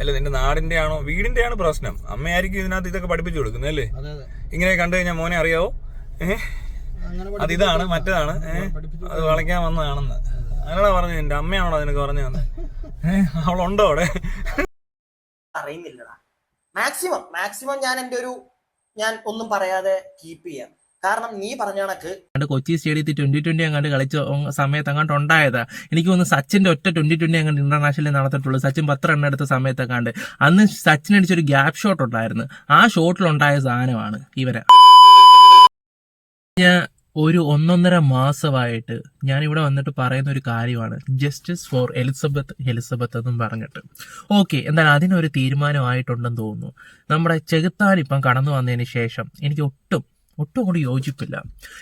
അല്ല നിന്റെ നാടിന്റെ ആണോ വീടിന്റെ ആണ് പ്രശ്നം. അമ്മയായിരിക്കും ഇതിനകത്ത് ഇതൊക്കെ പഠിപ്പിച്ചു കൊടുക്കുന്നത് അല്ലേ? അതെ അതെ. ഇങ്ങനെ കണ്ടു കഴിഞ്ഞാൽ മോനെ അറിയാവോ? അത് ഇതാണ് മറ്റേതാണ്. അത് വളയ്ക്കാൻ വന്നതാണെന്ന്. അങ്ങനെ പറഞ്ഞു എന്റെ അമ്മയാണോ നിനക്ക് പറഞ്ഞു തന്നെ അവളുണ്ടോ അവിടെ? അറിയുന്നില്ലടാ. മാക്സിമം മാക്സിമം ഞാൻ എന്റെ ഒരു ഞാൻ ഒന്നും പറയാതെ കീപ്പ് ചെയ്യാം. കാരണം നീ പറഞ്ഞ കണക്ക് കൊച്ചി സ്റ്റേഡിയത്തിൽ ട്വന്റി ട്വന്റി അങ്ങോട്ട് കളിച്ച സമയത്ത് അങ്ങോട്ട് ഉണ്ടായതാ. എനിക്ക് തോന്നുന്നു സച്ചിന്റെ ഒറ്റ ട്വന്റി ട്വന്റി അങ്ങോട്ട് ഇന്റർനാഷണലിൽ നടത്തിയിട്ടുള്ളൂ സച്ചിൻ പത്ത് റൺ എടുത്ത സമയത്തൊക്കെ അന്ന് സച്ചിൻ അടിച്ചൊരു ഗ്യാപ് ഷോട്ട് ഉണ്ടായിരുന്നു. ആ ഷോട്ടിലുണ്ടായ സാധനമാണ് ഇവരെ. ഞാൻ ഒരു ഒന്നൊന്നര മാസമായിട്ട് ഞാൻ ഇവിടെ വന്നിട്ട് പറയുന്ന ഒരു കാര്യമാണ്. ജസ്റ്റിസ് ഫോർ എലിസബത്ത് എലിസബത്ത് എന്നും പറഞ്ഞിട്ട്. ഓക്കെ എന്തായാലും അതിനൊരു തീരുമാനമായിട്ടുണ്ടെന്ന് തോന്നുന്നു. നമ്മുടെ ചെകുത്താൻ ഇപ്പം കടന്നു വന്നതിന് ശേഷം എനിക്ക് ഒട്ടും ഒട്ടും കൂടി യോജിപ്പില്ല.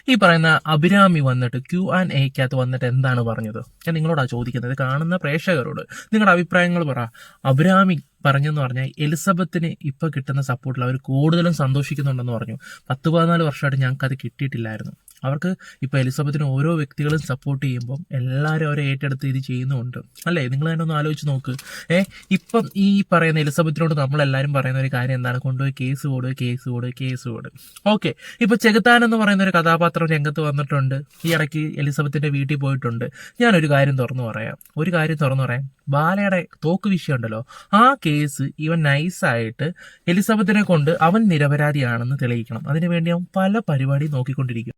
ഈ പറയുന്ന അഭിരാമി വന്നിട്ട് ക്യു ആൻഡ് എക്കകത്ത് വന്നിട്ട് എന്താണ് പറഞ്ഞത്? ഞാൻ നിങ്ങളോടാ ചോദിക്കുന്നത് കാണുന്ന പ്രേക്ഷകരോട് നിങ്ങളുടെ അഭിപ്രായങ്ങൾ പറ. അഭിരാമി പറഞ്ഞെന്ന് പറഞ്ഞാൽ എലിസബത്തിന് ഇപ്പോൾ കിട്ടുന്ന സപ്പോർട്ടിൽ അവർ കൂടുതലും സന്തോഷിക്കുന്നുണ്ടെന്ന് പറഞ്ഞു. പത്ത് പതിനാല് വർഷമായിട്ട് ഞങ്ങൾക്ക് അത് കിട്ടിയിട്ടില്ലായിരുന്നു. അവർക്ക് ഇപ്പോൾ എലിസബത്തിന് ഓരോ വ്യക്തികളും സപ്പോർട്ട് ചെയ്യുമ്പോൾ എല്ലാവരും അവരെ ഏറ്റെടുത്ത് ഇത് ചെയ്യുന്നുമുണ്ട്. അല്ലേ? നിങ്ങൾ തന്നെ ഒന്ന് ആലോചിച്ച് നോക്ക്. ഏ ഇപ്പം ഈ പറയുന്ന എലിസബത്തിനോട് നമ്മളെല്ലാവരും പറയുന്ന ഒരു കാര്യം എന്താണ്? കൊണ്ടുപോയി കേസ് പോട് കേസ് പോട് കേസ് പോട് ഓക്കെ ഇപ്പം ചെകുത്താൻ എന്ന് പറയുന്ന ഒരു കഥാപാത്രം രംഗത്ത് വന്നിട്ടുണ്ട്. ഈ ഇടയ്ക്ക് എലിസബത്തിന്റെ വീട്ടിൽ പോയിട്ടുണ്ട്. ഞാനൊരു കാര്യം തുറന്നു പറയാം. ഒരു കാര്യം തുറന്നു പറയാം. ബാലയുടെ തോക്ക് വിഷയം ഉണ്ടല്ലോ ആ കേസ് ഇവൻ നൈസായിട്ട് എലിസബത്തിനെ കൊണ്ട് അവൻ നിരപരാധിയാണെന്ന് തെളിയിക്കണം. അതിനുവേണ്ടി അവൻ പല പരിപാടി നോക്കിക്കൊണ്ടിരിക്കും.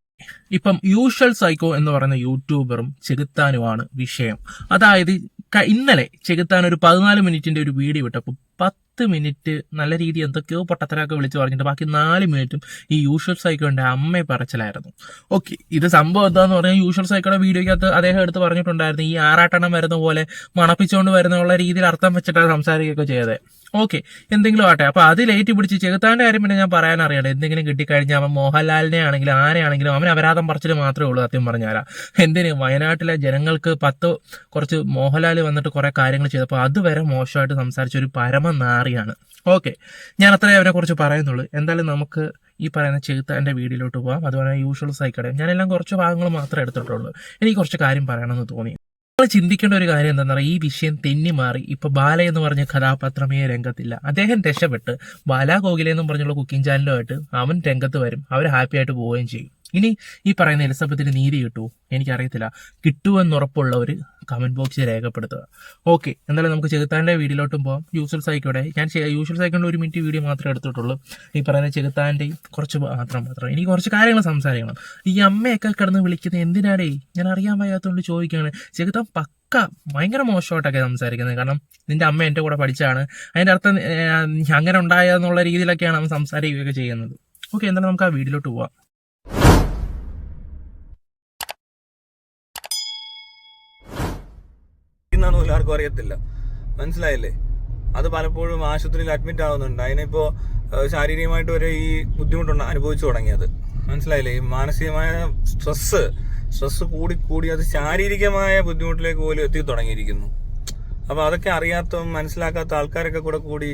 ഇപ്പം യൂഷ്വൽ സൈക്കോ എന്ന് പറയുന്ന യൂട്യൂബറും ചെകുത്താനുമാണ് വിഷയം. അതായത് ഇന്നലെ ചെകുത്താൻ ഒരു പതിനാല് മിനിറ്റിന്റെ ഒരു വീഡിയോ ഇട്ടപ്പോൾ പത്ത് മിനിറ്റ് നല്ല രീതി എന്തൊക്കെയോ പൊട്ടത്തരമൊക്കെ വിളിച്ച് പറഞ്ഞിട്ട് ബാക്കി നാല് മിനിറ്റും ഈ യൂഷ്വൽ സൈക്കോന്റെ അമ്മയെ പറച്ചിലായിരുന്നു. ഓക്കെ ഇത് സംഭവം എന്താന്ന് പറഞ്ഞാൽ യൂഷ്വൽ സൈക്കോയുടെ വീഡിയോയ്ക്കകത്ത് അദ്ദേഹം എടുത്ത് പറഞ്ഞിട്ടുണ്ടായിരുന്നു ഈ ആറാട്ടെണ്ണം വരുന്ന പോലെ മണപ്പിച്ചുകൊണ്ട് വരുന്നുള്ള രീതിയിൽ അർത്ഥം വെച്ചിട്ടാണ് സംസാരിക്കുകയൊക്കെ ചെയ്തത്. ഓക്കെ എന്തെങ്കിലും ആട്ടെ അപ്പൊ അത് ലേറ്റ് പിടിച്ച് ചെകുത്താന്റെ കാര്യം പിന്നെ ഞാൻ പറയാൻ അറിയണം എന്തെങ്കിലും കിട്ടിക്കഴിഞ്ഞാൽ അവൻ മോഹൻലാലിനെ ആണെങ്കിലും ആരെയാണെങ്കിലും അവൻ അപരാധം പറച്ചിൽ മാത്രമേ ഉള്ളൂ സത്യം പറഞ്ഞാലാ എന്തിന്? വയനാട്ടിലെ ജനങ്ങൾക്ക് പത്ത് കുറച്ച് മോഹൻലാൽ വന്നിട്ട് കുറെ കാര്യങ്ങൾ ചെയ്തപ്പോൾ അതുവരെ മോശമായിട്ട് സംസാരിച്ച ഒരു പരമ നാറിയാണ് ഓക്കെ ഞാൻ അത്രേ അവനെ കുറിച്ച് പറയുന്നുള്ളൂ. എന്തായാലും നമുക്ക് ഈ പറയുന്ന ചെകുത്താന്റെ വീഡിയോയിലോട്ട് പോവാം. അതുപോലെ യൂഷ്വൽ സൈക്കടയും ഞാനെല്ലാം കുറച്ച് ഭാഗങ്ങൾ മാത്രമേ എടുത്തിട്ടുള്ളൂ. എനിക്ക് കുറച്ച് കാര്യം പറയണമെന്ന് തോന്നി. ചിന്തിക്കേണ്ട ഒരു കാര്യം എന്താണെന്ന് പറയുക ഈ വിഷയം തെന്നി മാറി. ഇപ്പൊ ബാല എന്ന് പറഞ്ഞ കഥാപാത്രമേ രംഗത്തില്ല. അദ്ദേഹം രക്ഷപ്പെട്ട് ബാല ഗോഖലെ പറഞ്ഞുള്ള കുക്കിംഗ് ചാനലുമായിട്ട് അവൻ രംഗത്ത് വരും. അവർ ഹാപ്പി ആയിട്ട് പോവുകയും ചെയ്യും. ഇനി ഈ പറയുന്ന എലിസബത്തിന് നീതി കിട്ടുമോ എനിക്കറിയത്തില്ല. ഒരു കമന്റ് ബോക്സ് രേഖപ്പെടുത്തുക. ഓക്കെ എന്തായാലും നമുക്ക് ചെകുത്താന്റെ വീഡിയോയിലോട്ടും പോകാം യൂഷ്വൽ സൈക്കോടെ ഞാൻ യൂഷ്വൽ സൈക്കോണ്ട് ഒരു മിനിറ്റ് വീഡിയോ മാത്രമേ എടുത്തിട്ടുള്ളൂ. ഈ പറയുന്ന ചെകുത്താന്റെ കുറച്ച് മാത്രം മാത്രം. എനിക്ക് കുറച്ച് കാര്യങ്ങൾ സംസാരിക്കണം. ഈ അമ്മയൊക്കെ കിടന്ന് വിളിക്കുന്നത് എന്തിനാടേ? ഞാൻ അറിയാൻ വയ്യാത്തതുകൊണ്ട് ചോദിക്കുകയാണ്. ചെകുത്താൻ പക്ക ഭയങ്കര മോശമായിട്ടൊക്കെ സംസാരിക്കുന്നത്. കാരണം നിന്റെ അമ്മ എന്റെ കൂടെ പഠിച്ചാണ്. അതിന്റെ അർത്ഥം അങ്ങനെ ഉണ്ടായെന്നുള്ള രീതിയിലൊക്കെയാണ് അവൻ സംസാരിക്കുകയൊക്കെ ചെയ്യുന്നത്. ഓക്കെ എന്തായാലും നമുക്ക് ആ വീഡിയോയിലോട്ട് പോവാം എന്നാന്ന് പോലും ആർക്കും അറിയത്തില്ല. മനസ്സിലായില്ലേ? അത് പലപ്പോഴും ആശുപത്രിയിൽ അഡ്മിറ്റ് ആവുന്നുണ്ട്. അതിനിപ്പോ ഏഹ്, ശാരീരികമായിട്ട് വരെ ഈ ബുദ്ധിമുട്ടുണ്ട് അനുഭവിച്ചു തുടങ്ങിയത്. മനസ്സിലായില്ലേ? ഈ മാനസികമായ സ്ട്രെസ് സ്ട്രെസ് കൂടി കൂടി അത് ശാരീരികമായ ബുദ്ധിമുട്ടിലേക്ക് പോലും എത്തി തുടങ്ങിയിരിക്കുന്നു. അപ്പോൾ അതൊക്കെ അറിയാത്ത മനസ്സിലാക്കാത്ത ആൾക്കാരൊക്കെ കൂടെ കൂടി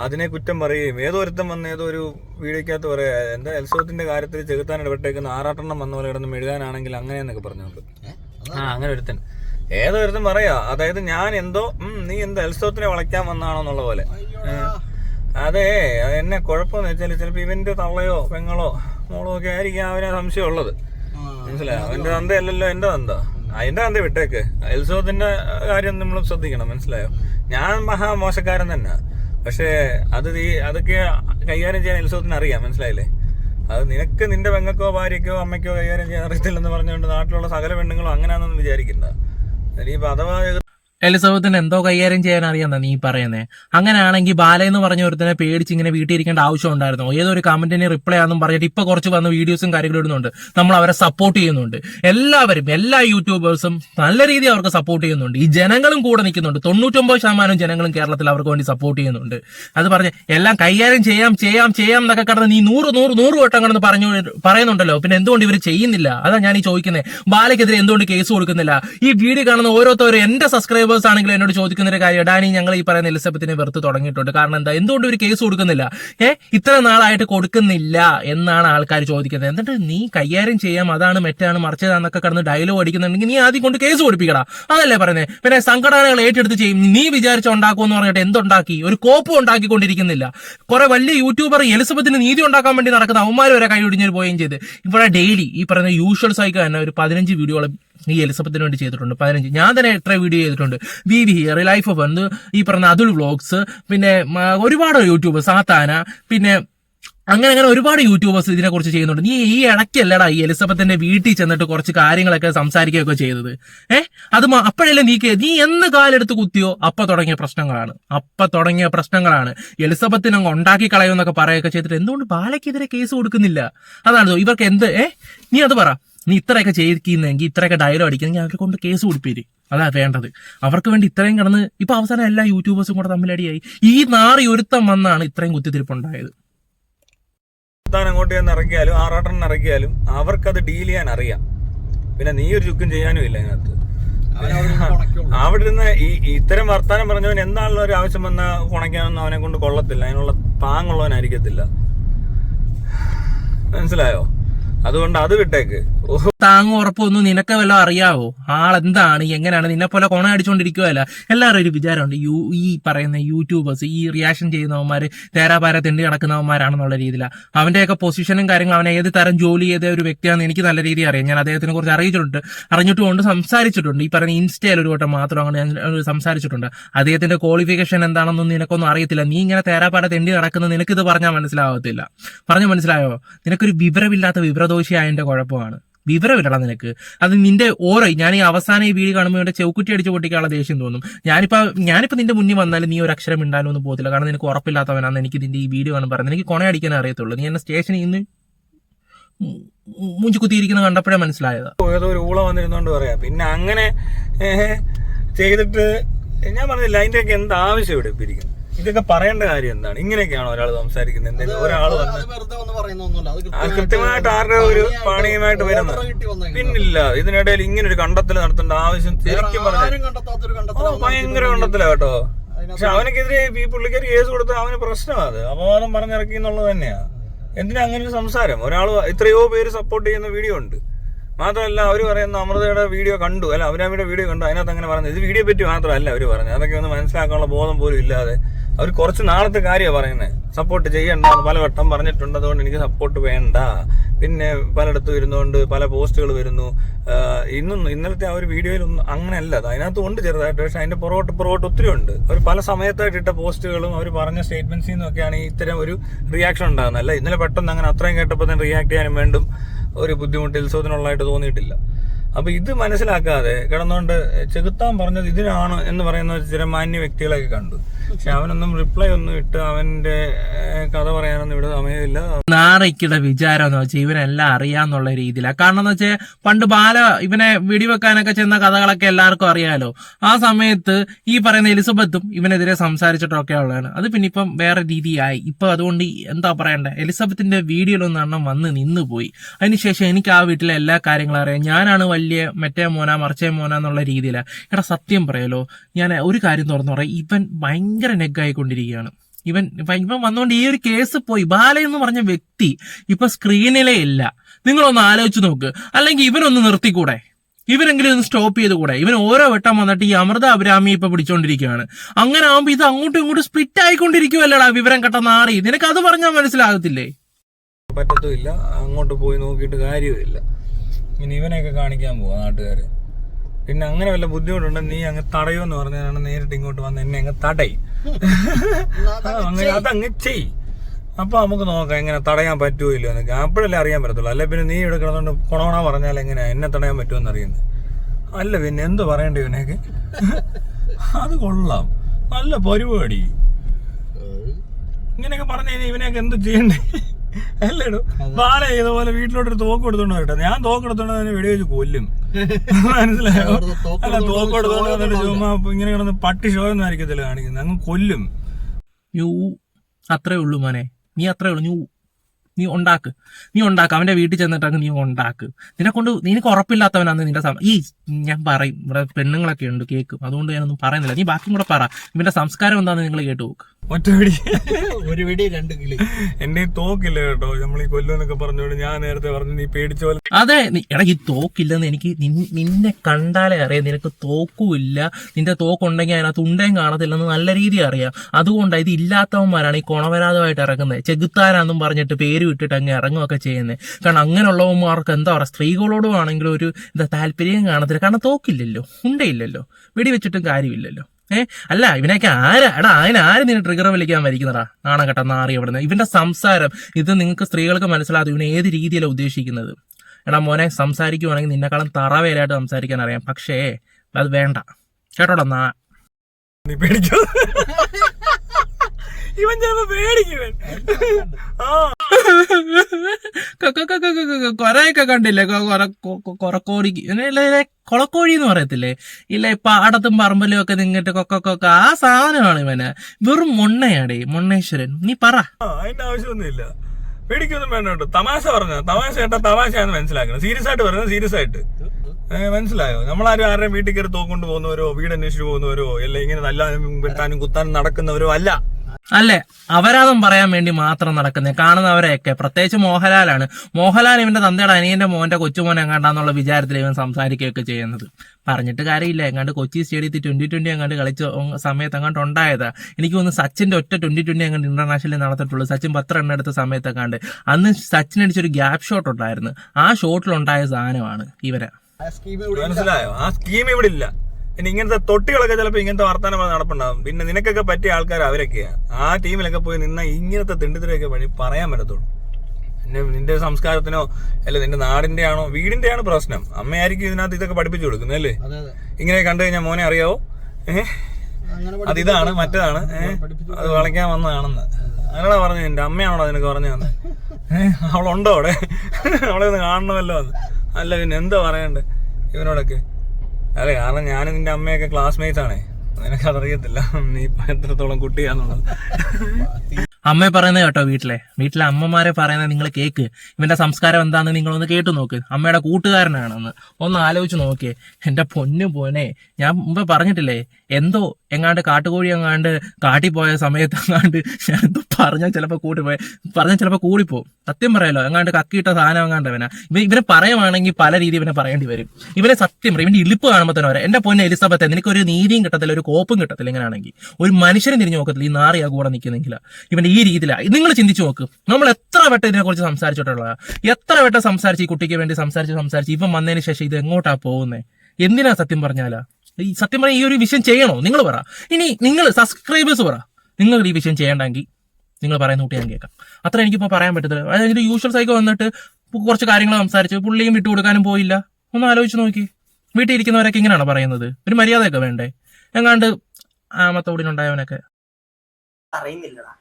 അതിനെ കുറ്റം പറയുകയും ഏതോ ഒരുത്തം വന്ന് ഏതോ ഒരു വീഡിയോക്കകത്ത് പറയാ എന്താ എൽസോത്തിന്റെ കാര്യത്തിൽ ചെകുത്താൻ ഇടപെട്ടേക്കുന്ന ആറാട്ടെണ്ണം വന്ന പോലെ കിടന്ന് മെഴുകാനാണെങ്കിൽ അങ്ങനെയെന്നൊക്കെ പറഞ്ഞുകൊണ്ട്. ആ അങ്ങനെ ഒരുത്തൻ. ഏതോ ഒരുത്തൻ പറയാ. അതായത് ഞാൻ എന്തോ ഉം, നീ എന്തോ എൽസോത്തിനെ വളയ്ക്കാൻ വന്നാണോ എന്നുള്ള പോലെ. അതെ എന്നെ കുഴപ്പമെന്ന് വെച്ചാൽ ചിലപ്പോ ഇവന്റെ തള്ളയോ പെങ്ങളോ മോളോ ഒക്കെ ആയിരിക്കും അവനെ സംശയം ഉള്ളത്. മനസ്സിലായോ? അവന്റെ തന്തയല്ലല്ലോ എന്റെ തന്ത. അതിന്റെ തന്ത വിട്ടേക്ക്. എൽസവത്തിന്റെ കാര്യം നമ്മൾ ശ്രദ്ധിക്കണം മനസ്സിലായോ? ഞാൻ മഹാ മോശക്കാരൻ തന്നെ. പക്ഷേ അത് നീ അതൊക്കെ കൈകാര്യം ചെയ്യാൻ എൽസവത്തിന് അറിയാം മനസ്സിലായില്ലേ? അത് നിനക്ക് നിന്റെ പെങ്ങക്കോ ഭാര്യക്കോ അമ്മയ്ക്കോ കൈകാര്യം ചെയ്യാൻ അറിയത്തില്ലെന്ന് പറഞ്ഞുകൊണ്ട് നാട്ടിലുള്ള സകല പെണ്ണുങ്ങളും അങ്ങനെയാണെന്ന് വിചാരിക്കണ്ട ഇനിയിപ്പോ അഥവാ എലിസബത്തിന് എന്തോ കൈകാര്യം ചെയ്യാൻ അറിയാന്നാ നീ പറയുന്നേ. അങ്ങനെയാണെങ്കിൽ ബാല എന്ന് പറഞ്ഞ ഒരുത്തനെ പേടിച്ച് ഇങ്ങനെ വീട്ടിൽ ഇരിക്കേണ്ട ആവശ്യം ഉണ്ടായിരുന്നു ഏതൊരു കമന്റിന് റിപ്ലൈ ആണെന്നും പറഞ്ഞിട്ട് ഇപ്പൊ കുറച്ച് വന്ന വീഡിയോസും കാര്യങ്ങളും ഇടുന്നുണ്ട്. നമ്മൾ അവരെ സപ്പോർട്ട് ചെയ്യുന്നുണ്ട്. എല്ലാവരും എല്ലാ യൂട്യൂബേഴ്സും നല്ല രീതിയിൽ അവർക്ക് സപ്പോർട്ട് ചെയ്യുന്നുണ്ട്. ഈ ജനങ്ങളും കൂടെ നിൽക്കുന്നുണ്ട്. തൊണ്ണൂറ്റൊമ്പത് ശതമാനം ജനങ്ങളും കേരളത്തിൽ അവർക്ക് വേണ്ടി സപ്പോർട്ട് ചെയ്യുന്നുണ്ട്. അത് പറഞ്ഞ് എല്ലാം കൈകാര്യം ചെയ്യാം ചെയ്യാം ചെയ്യാം എന്നൊക്കെ കടന്ന് നീ നൂറ് നൂറ് നൂറ് വട്ടം കടന്ന് പറഞ്ഞു പറയുന്നുണ്ടല്ലോ. പിന്നെ എന്തുകൊണ്ട് ഇവർ ചെയ്യുന്നില്ല? അതാ ഞാൻ ഈ ചോദിക്കുന്നത് ബാലയ്ക്കെതിരെ എന്തുകൊണ്ട് കേസ് കൊടുക്കുന്നില്ല? ഈ വീഡിയോ കാണുന്ന ഓരോരുത്തരും എന്റെ സബ്സ്ക്രൈബർ യൂട്യൂബേഴ്സ് ആണെങ്കിലും എന്നോട് ചോദിക്കുന്ന ഒരു കാര്യം ഡാനി ഞങ്ങൾ ഈ പറയുന്ന എലിസബത്തിനെ വെറുത്ത് തുടങ്ങിയിട്ടുണ്ട്. കാരണം എന്താ? എന്തുകൊണ്ട് ഒരു കേസ് കൊടുക്കുന്നില്ല? ഏ? ഇത്ര നാളായിട്ട് കൊടുക്കുന്നില്ല. എന്നാണ് ആൾക്കാർ ചോദിക്കുന്നത്. എന്നിട്ട് നീ കൈകാര്യം ചെയ്യാം. അതാണ് മെറ്റാണ്. മറിച്ചതാന്നൊക്കെ കടന്ന് ഡയലോഗ് അടിക്കുന്നുണ്ടെങ്കിൽ നീ ആദ്യം കൊണ്ട് കേസ് കൊടുപ്പിക്കടാ. അതല്ലേ പറയുന്നത് പിന്നെ സംഘടനകൾ ഏറ്റെടുത്ത് ചെയ്യും. നീ വിചാരിച്ച ഉണ്ടാക്കുമെന്ന് പറഞ്ഞിട്ട് എന്തുണ്ടാക്കി? ഒരു കോപ്പും ഉണ്ടാക്കിക്കൊണ്ടിരിക്കുന്നില്ല. കുറെ വലിയ യൂട്യൂബർ എലിസബത്തിന് നീതി ഉണ്ടാക്കാൻ വേണ്ടി നടക്കുന്ന അവന്മാർ വരെ കൈ ഒടിഞ്ഞൊരു പോവുകയും ചെയ്ത്. ഇവിടെ ഡെയിലി ഈ പറയുന്ന യൂഷ്വൽ സൈക്കിൾ തന്നെ ഒരു പതിനഞ്ച് വീഡിയോകളും ഈ എലിസബത്തിന് വേണ്ടി ചെയ്തിട്ടുണ്ട്. പതിനഞ്ച്. ഞാൻ തന്നെ എത്ര വീഡിയോ ചെയ്തിട്ടുണ്ട്. We we here life of എന്ത്? ഈ പറഞ്ഞ അതുൽ വ്ളോഗ്സ് പിന്നെ ഒരുപാട് യൂട്യൂബ് സാത്താന പിന്നെ അങ്ങനെ അങ്ങനെ ഒരുപാട് യൂട്യൂബേഴ്സ് ഇതിനെ കുറിച്ച് ചെയ്യുന്നുണ്ട്. നീ ഈ ഇടയ്ക്കല്ലടാ ഈ എലിസബത്തിന്റെ വീട്ടിൽ ചെന്നിട്ട് കുറച്ച് കാര്യങ്ങളൊക്കെ സംസാരിക്കുകയൊക്കെ ചെയ്തത്. ഏഹ് അത് അപ്പോഴല്ലേ നീ നീ എന്ന് കാലെടുത്ത് കുത്തിയോ? അപ്പൊ തുടങ്ങിയ പ്രശ്നങ്ങളാണ്. അപ്പൊ തുടങ്ങിയ പ്രശ്നങ്ങളാണ്. എലിസബത്തിന് അങ്ങ് ഉണ്ടാക്കി കളയുമെന്നൊക്കെ പറയുകയൊക്കെ ചെയ്തിട്ട് എന്തുകൊണ്ട് ബാലയ്ക്കെതിരെ കേസ് കൊടുക്കുന്നില്ല? അതാണ് ഇവർക്ക് എന്ത് ഏഹ് നീ അത് പറ. നീ ഇത്രയൊക്കെ ചെയ്തിരിക്കുന്നെങ്കിൽ ഇത്രയൊക്കെ ഡയലോഗ് അടിക്കുന്നെങ്കിൽ അവരെ കൊണ്ട് കേസ് കൊടുപ്പേര് അതാ വേണ്ടത്. അവർക്ക് വേണ്ടി ഇത്രയും കിടന്ന് ഇപ്പൊ അവസാനം എല്ലാ യൂട്യൂബേഴ്സും കൂടെ തമ്മിലടിയായി ഈ നാറി ഒരുത്തം വന്നാണ് ഇത്രയും കുത്തിത്തിരിപ്പുണ്ടായത്. അങ്ങോട്ട് ചെന്ന് ഇറക്കിയാലും ആറാട്ടെണ്ണം ഇറക്കിയാലും അവർക്കത് ഡീൽ ചെയ്യാൻ അറിയാം. പിന്നെ നീ ഒരു ചുക്കും ചെയ്യാനും ഇല്ല അതിനകത്ത് അവിടെ ഇരുന്ന് ഈ ഈ ഇത്തരം വർത്താനം പറഞ്ഞവൻ എന്താണല്ലോ ഒരു ആവശ്യം വന്ന കുണയ്ക്കാനൊന്നും അവനെ കൊണ്ട് കൊള്ളത്തില്ല. അതിനുള്ള പാങ്ങുള്ളവനായിരിക്കത്തില്ല. മനസ്സിലായോ? അതുകൊണ്ട് അത് വിട്ടേക്ക്. താങ്ങും ഉറപ്പൊന്നും നിനക്ക് വല്ല അറിയാവോ? ആളെന്താണ്? എങ്ങനെയാണ്? നിന്നെ പോലെ കൊണ അടിച്ചുകൊണ്ടിരിക്കുവല്ല എല്ലാവരും ഒരു വിചാരമുണ്ട്. യു ഈ പറയുന്ന യൂട്യൂബേഴ്സ് ഈ റിയാക്ഷൻ ചെയ്യുന്നവന്മാര് തേരാപാര തെണ്ടി നടക്കുന്നവന്മാരാണെന്നുള്ള രീതിയിലാണ് അവന്റെയൊക്കെ പൊസിഷനും കാര്യങ്ങളും അവൻ ഏത് തരം ജോലി ചെയ്ത ഒരു വ്യക്തിയാണെന്ന് എനിക്ക് നല്ല രീതി അറിയാം. ഞാൻ അദ്ദേഹത്തിനെ കുറിച്ച് അറിയിച്ചിട്ടുണ്ട്. അറിഞ്ഞിട്ട് കൊണ്ട് സംസാരിച്ചിട്ടുണ്ട്. ഈ പറയുന്ന ഇൻസ്റ്റയിൽ ഒരു വട്ടം മാത്രം അങ്ങനെ ഞാൻ സംസാരിച്ചിട്ടുണ്ട്. അദ്ദേഹത്തിന്റെ ക്വാളിഫിക്കേഷൻ എന്താണെന്നൊന്നും നിനക്കൊന്നും അറിയത്തില്ല. നീ ഇങ്ങനെ തേരാപാര തെണ്ടി നടക്കുന്നത് നിനക്കിത് പറഞ്ഞാൽ മനസ്സിലാവത്തില്ല. പറഞ്ഞാൽ മനസ്സിലായോ? നിനക്കൊരു വിവരമില്ലാത്ത വിവരദോഷിയായതിന്റെ കുഴപ്പമാണ്. വിവരമില്ലടാ നിനക്ക്. അത് നിന്റെ ഓരോ ഞാൻ ഈ അവസാനം ഈ വീഡിയോ കാണുമ്പോൾ ഇവിടെ ചെവുക്കുറ്റി അടിച്ച് പൊട്ടിക്കാനുള്ള ദേഷ്യം തോന്നും. ഞാനിപ്പോ ഞാനിപ്പോ നിന്റെ മുന്നിൽ വന്നാലും നീ ഒരു അക്ഷരം മിണ്ടാനൊന്നും പോകത്തില്ല. കാരണം നിനക്ക് ഉറപ്പില്ലാത്തവനാണ് എനിക്ക് നിന്റെ ഈ വീഡിയോ കാണുമ്പോൾ പറയുന്നത് എനിക്ക് കൊണ അടിക്കാൻ അറിയത്തുള്ളൂ. നീ എന്നെ സ്റ്റേഷനിൽ നിന്ന് മൂഞ്ചി കുത്തിയിരിക്കുന്നത് കണ്ടപ്പോഴേ മനസ്സിലായത്. ഏതോ ഒരു ഊള വന്നിരുന്നോണ്ട് പറയാ. പിന്നെ അങ്ങനെ ചെയ്തിട്ട് ഞാൻ പറഞ്ഞില്ല അതിന്റെയൊക്കെ എന്ത് ആവശ്യം ഇവിടെ ഇപ്പൊ ഇരിക്കുന്നത് ഇതൊക്കെ പറയേണ്ട കാര്യം എന്താണ്? ഇങ്ങനെയൊക്കെയാണോ ഒരാൾ സംസാരിക്കുന്നത്? എന്തെങ്കിലും ഒരാൾ കൃത്യമായിട്ട് ആരുടെ ഒരു പാണിയുമായിട്ട് വരുന്ന പിന്നില്ല. ഇതിനിടയിൽ ഇങ്ങനെ ഒരു കണ്ടെത്തൽ നടത്തേണ്ട ആവശ്യം ശരിക്കും പറഞ്ഞു ഭയങ്കര കണ്ടെത്തല കേട്ടോ. പക്ഷെ അവനക്കെതിരെ ഈ പുള്ളിക്കാർ കേസ് കൊടുത്ത അവന് പ്രശ്നമാണ് അപവാദം പറഞ്ഞിറക്കി എന്നുള്ളത് തന്നെയാ. എന്തിനാ അങ്ങനെ ഒരു സംസാരം? ഒരാൾ എത്രയോ പേര് സപ്പോർട്ട് ചെയ്യുന്ന വീഡിയോ ഉണ്ട്. മാത്രമല്ല അവർ പറയുന്ന അമൃതയുടെ വീഡിയോ കണ്ടു. അല്ല അവരാമിയുടെ വീഡിയോ കണ്ടു. അതിനകത്ത് അങ്ങനെ പറഞ്ഞത്. ഇത് വീഡിയോ പറ്റി മാത്രമല്ല അവർ പറഞ്ഞത്. അതൊക്കെ ഒന്ന് മനസ്സിലാക്കാനുള്ള ബോധം പോലും ഇല്ലാതെ അവർ കുറച്ച് നാളത്തെ കാര്യമാണ് പറയുന്നത് സപ്പോർട്ട് ചെയ്യണ്ട പലവട്ടം പറഞ്ഞിട്ടുണ്ട് അതുകൊണ്ട് എനിക്ക് സപ്പോർട്ട് വേണ്ട. പിന്നെ പലയിടത്തും ഇരുന്നുകൊണ്ട് പല പോസ്റ്റുകൾ വരുന്നു. ഇന്നും ഇന്നലത്തെ ആ ഒരു വീഡിയോയിലൊന്നും അങ്ങനെയല്ല. അത് അതിനകത്ത് ഉണ്ട് ചെറുതായിട്ട് പക്ഷെ അതിന്റെ പുറകോട്ട് പുറകോട്ട് ഒത്തിരി ഉണ്ട്. അവർ പല സമയത്തായിട്ട് ഇട്ട പോസ്റ്റുകളും അവർ പറഞ്ഞ സ്റ്റേറ്റ്മെന്റ്സിൽ നിന്നൊക്കെയാണ് ഇത്തരം ഒരു റിയാക്ഷൻ ഉണ്ടാകുന്നത്. അല്ല ഇന്നലെ പെട്ടെന്ന് അങ്ങനെ അത്രയും കേട്ടപ്പോൾ തന്നെ റിയാക്ട് ചെയ്യാനും വേണ്ടും ഒരു ബുദ്ധിമുട്ടിൽ ഉത്സവത്തിനുള്ളതായിട്ട് തോന്നിയിട്ടില്ല. അപ്പൊ ഇത് മനസ്സിലാക്കാതെ കിടന്നുകൊണ്ട് ചെകുത്താൻ പറഞ്ഞത് ഇതിനാണ് എന്ന് പറയുന്ന ചില മാന്യ വ്യക്തികളെയൊക്കെ കണ്ടു. പക്ഷെ അവനൊന്നും റിപ്ലൈ ഒന്നും ഇട്ട് അവന്റെ കഥ പറയാനൊന്നും ഇവിടെ സമയമില്ല. നാറയ്ക്കുടെ വിചാരം എന്ന് വെച്ചാൽ ഇവനെല്ലാം അറിയാന്നുള്ള രീതിയിലാണ് കാരണം എന്ന് വെച്ചാൽ പണ്ട് ബാല ഇവനെ വെടിവെക്കാനൊക്കെ ചെന്ന കഥകളൊക്കെ എല്ലാവർക്കും അറിയാലോ. ആ സമയത്ത് ഈ പറയുന്ന എലിസബത്തും ഇവനെതിരെ സംസാരിച്ചിട്ടൊക്കെ ഉള്ളതാണ്. അത് പിന്നെ ഇപ്പം വേറെ രീതിയായി. ഇപ്പൊ അതുകൊണ്ട് എന്താ പറയണ്ടേ? എലിസബത്തിന്റെ വീഡിയോയിലൊന്നും എണ്ണം വന്ന് നിന്ന് പോയി. അതിനുശേഷം എനിക്ക് ആ വീട്ടിലെ എല്ലാ കാര്യങ്ങളും അറിയാം. ഞാനാണ് വലിയ മറ്റേ മോന മറിച്ചേ മോന എന്നുള്ള രീതിയിലാണ് എടാ സത്യം പറയലോ. ഞാൻ ഒരു കാര്യം തുറന്നു പറയാം. ഇവൻ ഭയങ്കര നെഗായിക്കൊണ്ടിരിക്കുകയാണ്. ഇവൻ ഇവൻ വന്നുകൊണ്ട് ഈ ഒരു കേസ് പോയി. ബാല എന്ന് പറഞ്ഞ വ്യക്തി ഇപ്പൊ സ്ക്രീനിലേ ഇല്ല. നിങ്ങളൊന്ന് ആലോചിച്ച് നോക്ക്. അല്ലെങ്കിൽ ഇവനൊന്ന് നിർത്തിക്കൂടെ? ഇവരെങ്കിലും ഒന്ന് സ്റ്റോപ്പ് ചെയ്ത് കൂടെ ഇവൻ ഓരോ വട്ടം വന്നിട്ട് ഈ അമൃത അഭിരാമി ഇപ്പൊ പിടിച്ചോണ്ടിരിക്കുകയാണ്. അങ്ങനെ ആവുമ്പോ ഇത് അങ്ങോട്ടും ഇങ്ങോട്ടും സ്പ്ലിറ്റ് ആയിക്കൊണ്ടിരിക്കുവല്ലടാ വിവരം കെട്ട നാറി. നിനക്ക് അത് പറഞ്ഞാൽ മനസ്സിലാകത്തില്ലേ? പറ്റത്തുമില്ല. അങ്ങോട്ട് പോയി നോക്കിയിട്ട് കാര്യമില്ല ഇനി ഇവനെയൊക്കെ കാണിക്കാൻ പോവാ നാട്ടുകാര്. പിന്നെ അങ്ങനെ വല്ല ബുദ്ധിമുട്ടുണ്ട് നീ അങ്ങ് തടയോന്ന് പറഞ്ഞാണ് നേരിട്ട് ഇങ്ങോട്ട് വന്ന് എന്നെ അങ്ങ് തടയി. അങ്ങനെ അതങ്ങ് ചെയ് അപ്പൊ നമുക്ക് നോക്കാം എങ്ങനെ തടയാൻ പറ്റുമോ ഇല്ലയോ എന്നൊക്കെ. അപ്പോഴല്ലേ അറിയാൻ പറ്റത്തുള്ളൂ. അല്ലെ പിന്നെ നീ ഇവിടെ കിടന്നുകൊണ്ട് കൊണോണ പറഞ്ഞാൽ എങ്ങനെയാ? എന്നെ തടയാൻ പറ്റുമെന്ന് അറിയുന്നത്. അല്ല പിന്നെ എന്ത് പറയണ്ടേ ഇവനൊക്കെ അത് കൊള്ളാം. നല്ല പരിപാടി. ഇങ്ങനെയൊക്കെ പറഞ്ഞു കഴിഞ്ഞാൽ ഇവനെയൊക്കെ എന്ത് ചെയ്യണ്ടേ? അല്ലേടോ? ബാല ഇതുപോലെ പോലെ വീട്ടിലോട്ട് ഒരു തോക്ക് കൊടുത്തോണ്ട് വരട്ടെ. ഞാൻ തോക്ക് എടുത്തോണ്ട് തന്നെ വെടി വെച്ച് കൊല്ലും. മനസ്സിലായോ? തോക്ക് അല്ല തോക്ക് കൊടുത്തോണ്ട് എടുത്തോണ്ട് വന്നിട്ട് ചുമ്മാ ഇങ്ങനെ കിടന്ന് പട്ടി ഷോ ഒന്നും ആയിരിക്കത്തില്ല കാണിക്കുന്നത്. അങ്ങ് കൊല്ലും. യൂ അത്രേ ഉള്ളൂ മോനെ. നീ അത്രേ ഉള്ളൂ. യൂ നീ ഉണ്ടാക്ക്. നീ ഉണ്ടാക്ക്. അവന്റെ വീട്ടിൽ ചെന്നിട്ടങ്ങ് നീ ഉണ്ടാക്ക്. നിന്നെ കൊണ്ട് നിനക്ക് ഉറപ്പില്ലാത്തവനാണ് നിന്റെ സം- ഈ ഞാൻ പറയും. ഇവിടെ പെണ്ണുങ്ങളൊക്കെ ഉണ്ട് കേൾക്കും അതുകൊണ്ട് ഞാനൊന്നും പറയുന്നില്ല. നീ ബാക്കി കൂടെ പറ. ഇവന്റെ സംസ്കാരം എന്താണെന്ന് നിങ്ങൾ കേട്ടു നോക്ക്. ഒറ്റപിടി ഒരു വെടി രണ്ട് കിളി. എന്നെ തോക്കില്ല കേട്ടോ. നമ്മൾ ഈ കൊല്ലുന്നൊക്കെ പറഞ്ഞോണ്ട് ഞാൻ നേരത്തെ പറഞ്ഞു നീ പേടിച്ച പോലെ അതെ. നീ- എടാ ഈ തോക്കില്ലെന്ന് എനിക്ക് നിന്നെ കണ്ടാലേ അറിയാം. നിനക്ക് തോക്കുമില്ല. നിന്റെ തോക്കുണ്ടെങ്കിൽ അതിനകത്ത് ഉണ്ടേം കാണത്തില്ലെന്ന് നല്ല രീതി അറിയാം. അതുകൊണ്ടാണ് ഇത് ഇല്ലാത്തവന്മാരാണ് ഈ കൊണവരാതമായിട്ട് ഇറങ്ങുന്നത്. ചെകുത്താരാന്നും പറഞ്ഞിട്ട് പേര് വിട്ടിട്ട് അങ്ങ് ഇറങ്ങുകയൊക്കെ ചെയ്യുന്നത് കാരണം അങ്ങനെയുള്ളവന്മാർക്ക് എന്താ പറയുക സ്ത്രീകളോടും ആണെങ്കിലും ഒരു എന്താ താല്പര്യം കാണത്തില്ല. കാരണം തോക്കില്ലല്ലോ ഉണ്ടയില്ലല്ലോ വെടിവെച്ചിട്ടും കാര്യമില്ലല്ലോ. ഏ? അല്ല ഇവനൊക്കെ ആരാ? എടാ അതിന് ആര് നിന്നെ ട്രിഗർ വലിക്കാൻ വരിക്കുന്നടാ? നാണക്കെട്ട നാറി എവിടെ ഇവന്റെ സംസാരം ഇത് നിങ്ങൾക്ക് സ്ത്രീകൾക്ക് മനസ്സിലാകും ഇവൻ ഏത് രീതിയിലാണ് ഉദ്ദേശിക്കുന്നത്? എടാ മോനെ സംസാരിക്കുവാണെങ്കിൽ നിന്നെക്കാളും തറവേലായിട്ട് സംസാരിക്കാൻ അറിയാം. പക്ഷേ അത് വേണ്ട. കേട്ടോടാ നാ പേടിച്ചോ ഇവൻ ചിലപ്പോ പേടിക്കുവൻ. ആ. കൊറയൊക്കെ കണ്ടില്ലേ? കൊ- കൊറ കൊ- കൊ- കൊറക്കോടിക്ക് ഇല്ല, ഇല്ല, ഇല്ല, കൊളക്കോഴി എന്ന് പറയത്തില്ലേ? ഇല്ല ഇപ്പൊ പാടത്തും പറമ്പലും ഒക്കെ നിങ്ങട്ട് കൊക്കൊക്കൊക്ക ആ സാധനമാണ് ഇവന്. വെറും മൊണ്ണയാടേ മൊണ്ണേശ്വരൻ. നീ പറ. അതിന്റെ ആവശ്യമൊന്നുമില്ല. പേടിക്കൊന്നും വേണ്ട കേട്ടോ തമാശ പറഞ്ഞ? തമാശ കേട്ടാ തമാശയാണ് മനസ്സിലാക്കണം. സീരിയസ് ആയിട്ട് പറയുന്നത് സീരിയസ് ആയിട്ട്. മനസ്സിലായോ? നമ്മളാരും ആരുടെയും വീട്ടിൽ കയറി തോക്കൊണ്ട് പോകുന്നവരോ വീട് അന്വേഷിച്ച് പോകുന്നവരോ അല്ലെ ഇങ്ങനെ നല്ല വെട്ടാനും കുത്താനും നടക്കുന്നവരോ അല്ല. അല്ലേ? അപരാധം പറയാൻ വേണ്ടി മാത്രം നടക്കുന്നത് കാണുന്നവരെയൊക്കെ. പ്രത്യേകിച്ച് മോഹൻലാലാണ്. മോഹൻലാൽ ഇവന്റെ തന്തയുടെ അനിയന്റെ മോന്റെ കൊച്ചുമോൻ എങ്ങാണ്ടാന്നുള്ള വിചാരത്തിൽ ഇവൻ സംസാരിക്കുകയൊക്കെ ചെയ്യുന്നത്. പറഞ്ഞിട്ട് കാര്യമില്ല. എങ്ങാണ്ട് കൊച്ചി സ്റ്റേഡിയത്തിൽ ട്വന്റി ട്വന്റി എങ്ങാണ്ട് കളിച്ച സമയത്ത് എങ്ങാണ്ട് ഉണ്ടായതാ. എനിക്ക് തോന്നുന്നു സച്ചിന്റെ ഒറ്റ ട്വന്റി ട്വന്റി എങ്ങാണ്ട് ഇന്റർനാഷണലിൽ നടത്തിയിട്ടുള്ളൂ സച്ചിൻ പത്ത് റൺ എടുത്ത സമയത്തെങ്ങാണ്ട്. അന്ന് സച്ചിൻ അടിച്ചൊരു ഗ്യാപ് ഷോട്ട് ഉണ്ടായിരുന്നു. ആ ഷോട്ടിലുണ്ടായ സാധനമാണ് ഇവരെ. ആ സ്കീം ഇവിടെ മനസ്സിലായോ? ആ സ്കീം ഇവിടെ ഇല്ല. ഇനി ഇങ്ങനത്തെ തൊട്ടികളൊക്കെ ചിലപ്പോൾ ഇങ്ങനത്തെ വർത്തമാനം നടപ്പുണ്ടാകും നടപ്പുണ്ടാവും. പിന്നെ നിനക്കൊക്കെ പറ്റിയ ആൾക്കാർ അവരൊക്കെയാ. ആ ടീമിലൊക്കെ പോയി നിന്ന ഇങ്ങനത്തെ തിണ്ടിത്തിരയൊക്കെ വഴി പറയാൻ പറ്റത്തുള്ളൂ. പിന്നെ നിന്റെ സംസ്കാരത്തിനോ അല്ല നിന്റെ നാടിന്റെ ആണോ വീടിന്റെ ആണ് പ്രശ്നം. അമ്മയായിരിക്കും ഇതിനകത്ത് ഇതൊക്കെ പഠിപ്പിച്ചു കൊടുക്കുന്നത് അല്ലേ? ഇങ്ങനെ കണ്ടു കഴിഞ്ഞാൽ മോനെ അറിയാവോ? ഏഹ് അങ്ങനെ അത് ഇതാണ് മറ്റേതാണ്. ഏഹ് അത് വളയ്ക്കാൻ വന്നതാണെന്ന്. അങ്ങനെയാ പറഞ്ഞു എന്റെ അമ്മയാണോ അതിനൊക്കെ പറഞ്ഞു തന്നെ അവളുണ്ടോ അവിടെ? അവളെ ഒന്ന് കാണണമല്ലോ അത്. അല്ല പിന്നെ എന്താ പറയണ്ടേ? ഇവനോടൊക്കെ. അല്ല കാരണം ഞാൻ നിന്റെ അമ്മയൊക്കെ ക്ലാസ്മേറ്റ്സ് ആണേ. നിനക്കതറിയത്തില്ല നീ എത്രത്തോളം കുട്ടിയാന്നുള്ളത്. അമ്മ പറയുന്നത് കേട്ടോ വീട്ടിലെ. വീട്ടിലെ അമ്മമാരെ പറയുന്നത് നിങ്ങൾ കേക്ക്. ഇവന്റെ സംസ്കാരം എന്താണെന്ന് നിങ്ങളൊന്ന് കേട്ടു നോക്ക്. അമ്മയുടെ കൂട്ടുകാരനാണെന്ന്. ഒന്ന് ആലോചിച്ച് നോക്കിയേ. എന്റെ പൊന്നു പോനെ ഞാൻ മുമ്പ് പറഞ്ഞിട്ടില്ലേ? എന്തോ എങ്ങാണ്ട് കാട്ടുകോഴി എങ്ങാണ്ട് പോയ സമയത്ത് എങ്ങാണ്ട് ഞാൻ എന്തോ പറഞ്ഞാൽ ചിലപ്പോൾ പോയ. പറഞ്ഞാൽ ചിലപ്പോൾ കൂടിപ്പോവും സത്യം പറയാലോ എങ്ങാണ്ട് കക്കിയിട്ട സാധനം എങ്ങാണ്ട് ഇവനാ ഇവ ഇവനെ പറയുവാണെങ്കിൽ പല രീതി ഇവനെ പറയേണ്ടി വരും. ഇവനെ സത്യം പറയും. ഇവന്റെ ഇളിപ്പ് കാണുമ്പോൾ തന്നെ പറയാം എന്റെ പൊന്നെ എലിസബത്തെ നിനക്കൊരു നീതിയും കിട്ടത്തില്ല ഒരു കോപ്പും കിട്ടത്തില്ല ഇങ്ങനെയാണെങ്കിൽ ഒരു മനുഷ്യനെ തിരിഞ്ഞു നോക്കത്തില്ല ഈ നാറിയാ കൂടെ നിൽക്കുന്നെങ്കിൽ ഇവന്റെ ഈ രീതിയിലാണ് നിങ്ങൾ ചിന്തിച്ചു നോക്ക്. നമ്മൾ എത്ര വട്ടം ഇതിനെക്കുറിച്ച് സംസാരിച്ചിട്ടുള്ള എത്ര വട്ടം സംസാരിച്ച് ഈ കുട്ടിക്ക് വേണ്ടി സംസാരിച്ച് സംസാരിച്ച് ഇപ്പം വന്നതിന് ശേഷം ഇത് എങ്ങോട്ടാ പോകുന്നത് എന്തിനാ സത്യം പറഞ്ഞാലാ? ഈ സത്യം പറഞ്ഞാൽ ഈ ഒരു വിഷയം ചെയ്യണോ? നിങ്ങൾ പറ. ഇനി നിങ്ങൾ സബ്സ്ക്രൈബേഴ്സ് പറ. നിങ്ങൾ ഈ വിഷയം ചെയ്യണ്ടെങ്കിൽ നിങ്ങൾ പറയുന്ന കൂട്ടി ഞാൻ കേൾക്കാം അത്ര എനിക്കിപ്പോൾ പറയാൻ പറ്റത്തില്ല. അതായത് യൂഷ്വൽ സൈക്കോ വന്നിട്ട് കുറച്ച് കാര്യങ്ങൾ സംസാരിച്ച് പുള്ളിയും വിട്ടു കൊടുക്കാനും പോയില്ല. ഒന്ന് ആലോചിച്ച് നോക്കി. വീട്ടിൽ ഇരിക്കുന്നവരൊക്കെ ഇങ്ങനെയാണോ പറയുന്നത്? ഒരു മര്യാദയൊക്കെ വേണ്ടേ? എങ്ങാണ്ട് ആമത്തോടിനുണ്ടായവനൊക്കെ അറിയുന്നില്ലടാ.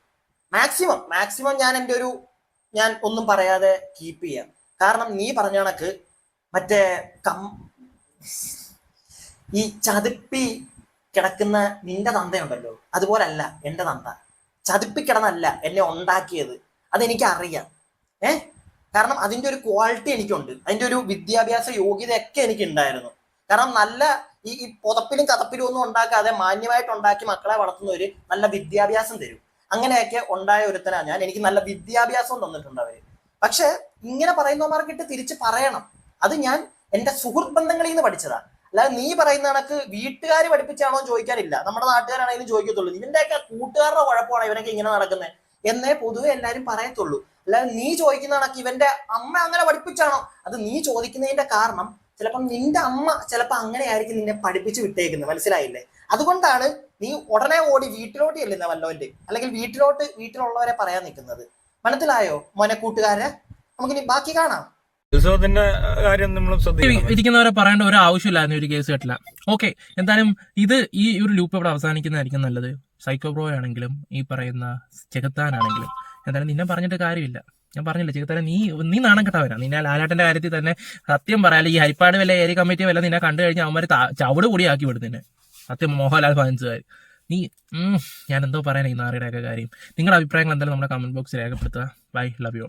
മാക്സിമം മാക്സിമം ഞാൻ എന്റെ ഒരു ഞാൻ ഒന്നും പറയാതെ കീപ്പ് ചെയ്യാം. കാരണം നീ പറഞ്ഞ കണക്ക് മറ്റേ കം ഈ ചതുപ്പി കിടക്കുന്ന നിന്റെ തന്തയുണ്ടല്ലോ. അതുപോലല്ല എന്റെ തന്ത. ചതുപ്പി കിടന്നല്ല എന്നെ ഉണ്ടാക്കിയത്. അതെനിക്ക് അറിയാം ഏ? കാരണം അതിന്റെ ഒരു ക്വാളിറ്റി എനിക്കുണ്ട്. അതിന്റെ ഒരു വിദ്യാഭ്യാസ യോഗ്യതയൊക്കെ എനിക്ക് ഉണ്ടായിരുന്നു കാരണം നല്ല ഈ ഈ പുതപ്പിലും കതപ്പിലും ഒന്നും ഉണ്ടാക്കാതെ മാന്യമായിട്ട് ഉണ്ടാക്കി മക്കളെ വളർത്തുന്നവര് നല്ല വിദ്യാഭ്യാസം തരും. അങ്ങനെയൊക്കെ ഉണ്ടായ ഒരുത്തനാ ഞാൻ. എനിക്ക് നല്ല വിദ്യാഭ്യാസം തന്നിട്ടുണ്ട് അവർ. പക്ഷെ ഇങ്ങനെ പറയുന്നവന്മാർക്കിട്ട് തിരിച്ച് പറയണം. അത് ഞാൻ എന്റെ സുഹൃത്ത് ബന്ധങ്ങളിൽ നിന്ന് പഠിച്ചതാ. അല്ലാതെ നീ പറയുന്ന കണക്ക് വീട്ടുകാർ പഠിപ്പിച്ചാണോ ചോദിക്കാനില്ല. നമ്മുടെ നാട്ടുകാരാണെങ്കിലും ചോദിക്കത്തുള്ളൂ. ഇതിന്റെയൊക്കെ കൂട്ടുകാരുടെ കുഴപ്പമാണ് ഇവനൊക്കെ ഇങ്ങനെ നടക്കുന്നത് എന്നേ പൊതുവെ എല്ലാരും പറയത്തുള്ളൂ. അല്ലാതെ നീ ചോദിക്കുന്ന കണക്ക് ഇവന്റെ അമ്മ അങ്ങനെ പഠിപ്പിച്ചാണോ? അത് നീ ചോദിക്കുന്നതിന്റെ കാരണം ചിലപ്പം നിന്റെ അമ്മ ചിലപ്പോ അങ്ങനെയായിരിക്കും നിന്നെ പഠിപ്പിച്ച് വിട്ടേക്കുന്നത്. മനസ്സിലായില്ലേ? അതുകൊണ്ടാണ് നീ ഉടനെ ഓടി വീട്ടിലോട്ട് ചെല്ലുന്ന വല്ലോന്റെ അല്ലെങ്കിൽ വീട്ടിലോട്ട് വീട്ടിലുള്ളവരെ പറയാൻ നിൽക്കുന്നത്. മനസ്സിലായോ മോനെ കൂട്ടുകാരെ? നമുക്കിനി ബാക്കി കാണാം. ഉത്സവത്തിന്റെ കാര്യം നമ്മൾ ഇരിക്കുന്നവരെ പറയേണ്ട ഒരു ആവശ്യമില്ലായിരുന്നു ഒരു കേസ് കേട്ടില്ല. ഓക്കെ എന്തായാലും ഇത് ഈ ഒരു ലൂപ്പ് ഇവിടെ അവസാനിക്കുന്നതായിരിക്കും നല്ലത്. സൈക്കോബ്രോ ആണെങ്കിലും ഈ പറയുന്ന ചെകുത്താനാണെങ്കിലും എന്തായാലും നിന്നെ പറഞ്ഞിട്ട് കാര്യമില്ല. ഞാൻ പറഞ്ഞില്ല ചെകുത്താനെ നീ നീ നാണം കെട്ടവനാ. നിന്നെ ലാലാട്ടന്റെ കാര്യത്തിൽ തന്നെ സത്യം പറയാല്ല ഈ ഹൈപ്പാട് വല്ല ഏരിയ കമ്മിറ്റി വല്ല നിന്നെ കണ്ടു കഴിഞ്ഞാൽ അവന്മാര് താ- ചവിട് കൂടി ആക്കി വിടും നിന്നെ. സത്യം മോഹൻലാൽ ഫാൻസുകാർ നീ ഞാൻ എന്തോ പറയാനാ ഈ നാറിയുടെ ഒക്കെ കാര്യം. നിങ്ങളുടെ അഭിപ്രായങ്ങൾ എന്തായാലും നമ്മുടെ കമന്റ് ബോക്സിൽ രേഖപ്പെടുത്തുക. Bye love you